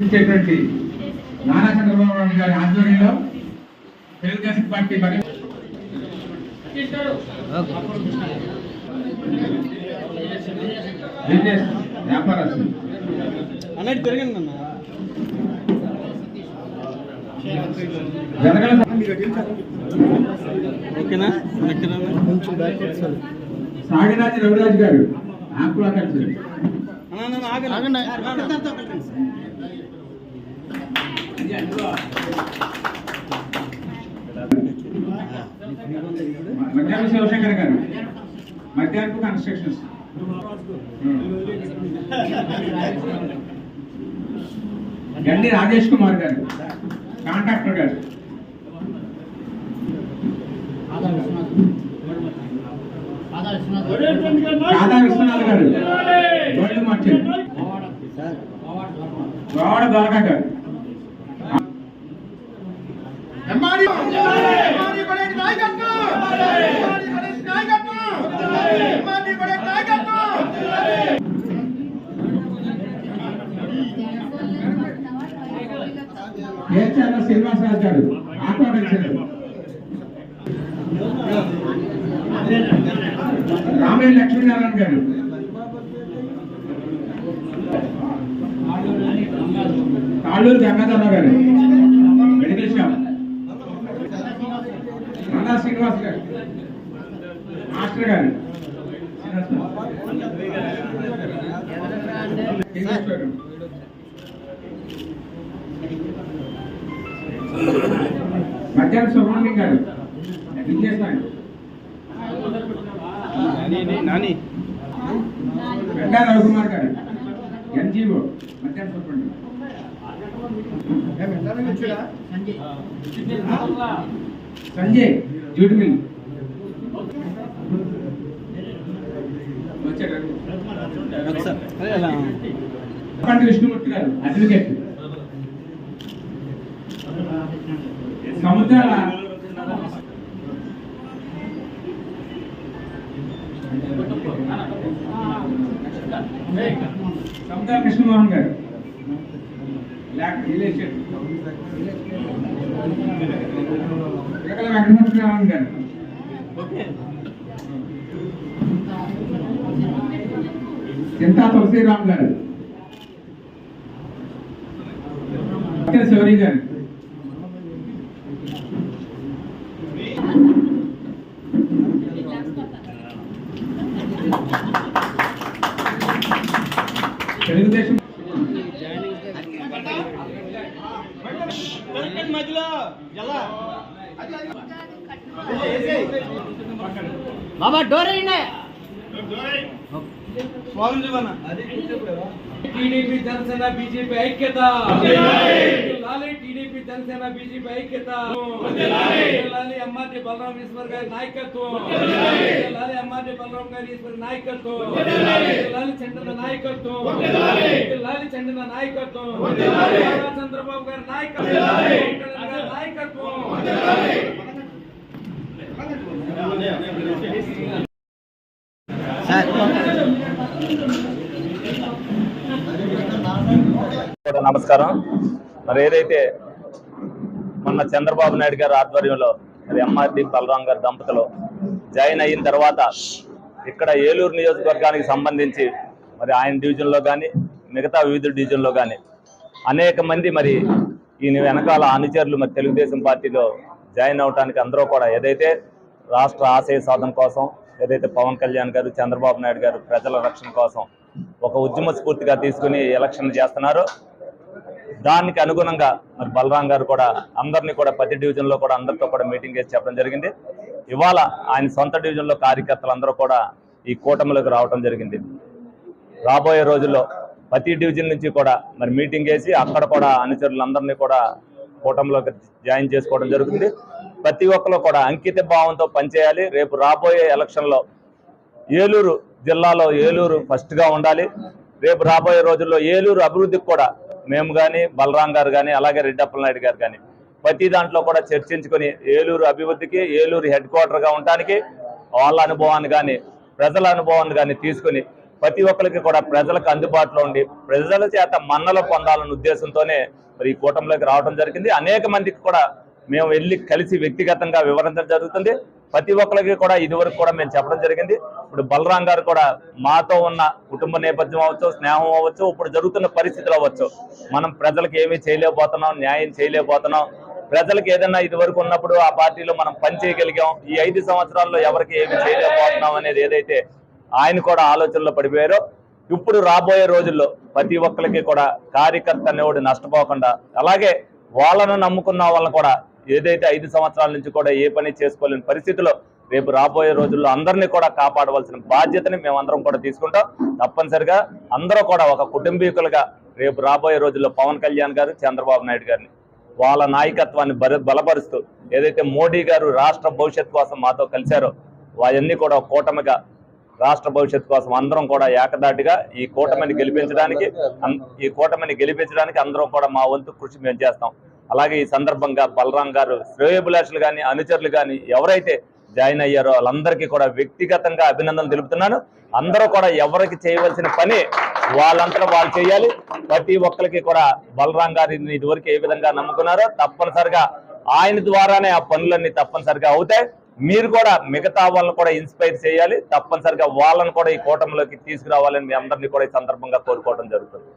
ఇచ్చేటువంటి నారా చంద్రబాబు నాయుడు గారి ఆధ్వర్యంలో తెలుగుదేశం పార్టీ మరి బిజినెస్ వ్యాపారస్తులు సాగిరాజు రవిరాజు గారు ఆకులా ఆగండి. మధ్యాహ్న శివశంకర్ గారు. మధ్యాహ్నపు కన్స్ట్రక్షన్స్ గండి రాజేష్ కుమార్ గారు కాంట్రాక్టర్ గారు. రాధా విశ్వనాథ్ గారు. గోల్డ్ మార్చెంట్ ద్వారకా గారు. శ్రీనివాసరాజు గారు ఆటో కలిసారు రామయ్య లక్ష్మీనారాయణ గారు. తాళ్ళూరు గంగాధరరావు గారు. మెడికల్ షాప్ నందా శ్రీనివాస్ గారు. మాస్టర్ గారు. శ్రీనివాస్ గారు. మధ్యాహ్నం సుబ్రహ్మణ్యం గారు విజయసాయి నాని వెంకట రవికుమార్ గారు. ఎన్జిఓ మధ్యాహ్నం సుబ్రహ్మణ్యం సంజయ్ జూట్ మిల్ వచ్చాడు విష్ణుమూర్తి గారు అడ్వకేట్. సముద్రాల సముద్రాల కృష్ణమోహన్ గారు లేక రియల్ ఎస్టేట్ విరకల వెంకటనారాయణ గారు చింతా తులసీరామ్ గారు పక్కన శివరి గారు బాబా డోర్ అయినా టీడీపీ జనసేన బీజేపీ ఐక్యత. టీడీపీ జనసేన బీజేపీ ఐక్యత. లాలి ఎంఆర్టీ బలరాం ఈశ్వర్ గారి నాయకత్వం. లాలి ఎంఆర్టీ బలరాం గారి ఈశ్వర్ నాయకత్వం. లాలి నాయకత్వం. లాలి చండన నాయకత్వం. చంద్రబాబు గారి నాయకత్వం. నాయకత్వం. నమస్కారం. మరి ఏదైతే మొన్న చంద్రబాబు నాయుడు గారి ఆధ్వర్యంలో మరి ఎంఆర్డి బలరాం గారి దంపతులు జాయిన్ అయిన తర్వాత ఇక్కడ ఏలూరు నియోజకవర్గానికి సంబంధించి మరి ఆయన డివిజన్లో కానీ మిగతా వివిధ డివిజన్లో కానీ అనేక మంది మరి ఈయన వెనకాల అనుచరులు మరి తెలుగుదేశం పార్టీలో జాయిన్ అవడానికి అందరూ కూడా ఏదైతే రాష్ట్ర ఆశయ సాధన కోసం ఏదైతే పవన్ కళ్యాణ్ గారు చంద్రబాబు నాయుడు గారు ప్రజల రక్షణ కోసం ఒక ఉద్యమ స్ఫూర్తిగా తీసుకుని ఎలక్షన్ చేస్తున్నారు దానికి అనుగుణంగా మరి బలరాం గారు కూడా అందరినీ కూడా ప్రతి డివిజన్లో కూడా అందరితో కూడా మీటింగ్ చేసి చెప్పడం జరిగింది. ఇవాళ ఆయన సొంత డివిజన్లో కార్యకర్తలు అందరూ కూడా ఈ కూటమిలోకి రావడం జరిగింది. రాబోయే రోజుల్లో ప్రతి డివిజన్ నుంచి కూడా మరి మీటింగ్ వేసి అక్కడ కూడా అనుచరులందరినీ కూడా కూటమిలోకి జాయిన్ చేసుకోవడం జరుగుతుంది. ప్రతి ఒక్కరు కూడా అంకిత భావంతో పనిచేయాలి. రేపు రాబోయే ఎలక్షన్లో ఏలూరు జిల్లాలో ఏలూరు ఫస్ట్గా ఉండాలి. రేపు రాబోయే రోజుల్లో ఏలూరు అభివృద్ధికి కూడా మేము కానీ బలరాం గారు కానీ అలాగే రెడ్డప్పల నాయుడు గారు కానీ ప్రతి దాంట్లో కూడా చర్చించుకొని ఏలూరు అభివృద్ధికి ఏలూరు హెడ్ క్వార్టర్గా ఉండడానికి వాళ్ళ అనుభవాన్ని కానీ ప్రజల అనుభవాన్ని కానీ తీసుకొని ప్రతి ఒక్కరికి కూడా ప్రజలకు అందుబాటులో ఉండి ప్రజల చేత మన్నలు పొందాలన్న ఉద్దేశంతోనే మరి ఈ కూటమిలోకి రావడం జరిగింది. అనేక మందికి కూడా మేము వెళ్ళి కలిసి వ్యక్తిగతంగా వివరించడం జరుగుతుంది. ప్రతి ఒక్కరికి కూడా ఇదివరకు కూడా మేము చెప్పడం జరిగింది. ఇప్పుడు బలరాం గారు కూడా మాతో ఉన్న కుటుంబ నేపథ్యం అవ్వచ్చు స్నేహం అవ్వచ్చు ఇప్పుడు జరుగుతున్న పరిస్థితులు అవ్వచ్చు. మనం ప్రజలకు ఏమీ చేయలేకపోతున్నాం న్యాయం చేయలేకపోతున్నాం. ప్రజలకు ఏదైనా ఇదివరకు ఉన్నప్పుడు ఆ పార్టీలో మనం పని చేయగలిగాం. ఈ ఐదు సంవత్సరాల్లో ఎవరికి ఏమి చేయలేకపోతున్నాం అనేది ఏదైతే ఆయన కూడా ఆలోచనలో పడిపోయారో ఇప్పుడు రాబోయే రోజుల్లో ప్రతి ఒక్కరికి కూడా కార్యకర్త అనేవాడు నష్టపోకుండా అలాగే వాళ్ళను నమ్ముకున్న వాళ్ళని కూడా ఏదైతే ఐదు సంవత్సరాల నుంచి కూడా ఏ పని చేసుకోలేని పరిస్థితిలో రేపు రాబోయే రోజుల్లో అందరినీ కూడా కాపాడవలసిన బాధ్యతని మేమందరం కూడా తీసుకుంటాం. తప్పనిసరిగా అందరూ కూడా ఒక కుటుంబీకులుగా రేపు రాబోయే రోజుల్లో పవన్ కళ్యాణ్ గారు చంద్రబాబు నాయుడు గారిని వాళ్ళ నాయకత్వాన్ని బలపరుస్తూ ఏదైతే మోడీ గారు రాష్ట్ర భవిష్యత్ కోసం మాతో కలిశారో అవన్నీ కూడా కూటమిగా రాష్ట్ర భవిష్యత్ కోసం అందరం కూడా ఏకదాటిగా ఈ కూటమిని గెలిపించడానికి ఈ కూటమిని గెలిపించడానికి అందరం కూడా మా వంతు కృషి మేము చేస్తాం. అలాగే ఈ సందర్భంగా బలరాం గారు శ్రేయోభిలాషులు కానీ అనుచరులు కానీ ఎవరైతే జాయిన్ అయ్యారో వాళ్ళందరికీ కూడా వ్యక్తిగతంగా అభినందనలు తెలుపుతున్నాను. అందరూ కూడా ఎవరికి చేయవలసిన పని వాళ్ళంతా వాళ్ళు చేయాలి. ప్రతి ఒక్కరికి కూడా బలరాం గారిని ఇదివరకు ఏ విధంగా నమ్ముకున్నారో తప్పనిసరిగా ఆయన ద్వారానే ఆ పనులన్నీ తప్పనిసరిగా అవుతాయి. మీరు కూడా మిగతా వాళ్ళని కూడా ఇన్స్పైర్ చేయాలి. తప్పనిసరిగా వాళ్ళని కూడా ఈ కూటమిలోకి తీసుకురావాలని మీ అందరినీ కూడా ఈ సందర్భంగా కోరుకోవడం జరుగుతుంది.